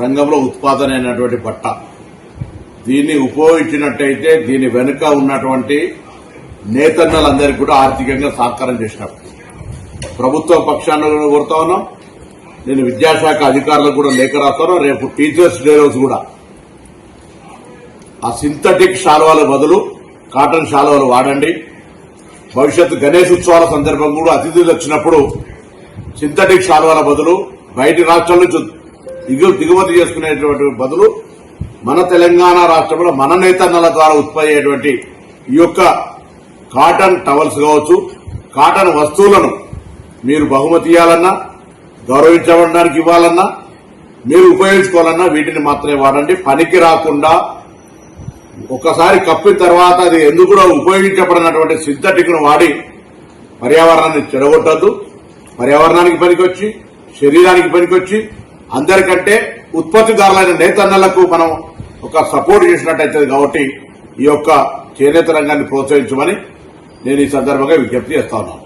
రంగంలో ఉత్పాదన అయినటువంటి బట్ట. దీన్ని ఉపయోగించినట్టయితే దీని వెనుక ఉన్నటువంటి నేతన్నలందరికీ కూడా ఆర్థికంగా సహకారం చేసినట్టు ప్రభుత్వ పక్షాన్ని కోరుతా ఉన్నాం. నేను విద్యాశాఖ అధికారులకు కూడా లేఖ రాస్తాను. రేపు టీచర్స్ డే రోజు కూడా. ఆ సింథటిక్ శాలువాల బదులు కాటన్ శాలువాలు వాడండి. భవిష్యత్తు గణేష్ ఉత్సవాల సందర్భం కూడా అతిథులు వచ్చినప్పుడు సింథటిక్ శాలువాల బదులు బయటి రాష్ట్రాల నుంచి దిగు- దిగుమతి చేసుకునేటువంటి బదులు మన తెలంగాణ రాష్ట్రంలో మన నేతన్నల ద్వారా ఉత్పత్తి అయ్యేటువంటి ఈ యొక్క కాటన్ టవల్స్ కావచ్చు కాటన్ వస్తువులను మీరు బహుమతి ఇవ్వాలన్నా గౌరవించడానికి ఇవ్వాలన్నా మీరు ఉపయోగించుకోవాలన్నా వీటిని మాత్రమే వాడండి. పనికి రాకుండా ఒకసారి కప్పిన తర్వాత అది ఎందుకు కూడా ఉపయోగించబడినటువంటి సింథటిక్ను వాడి పర్యావరణాన్ని చెడగొట్టద్దు. పర్యావరణానికి పనికొచ్చి శరీరానికి పనికొచ్చి అందరికంటే ఉత్పత్తిదారులైన నేతన్నలకు మనం ఒక సపోర్ట్ చేసినట్టయితుంది కాబట్టి ఈ యొక్క చేనేత రంగాన్ని ప్రోత్సహించమని నేను ఈ సందర్భంగా విజ్ఞప్తి చేస్తా ఉన్నాను.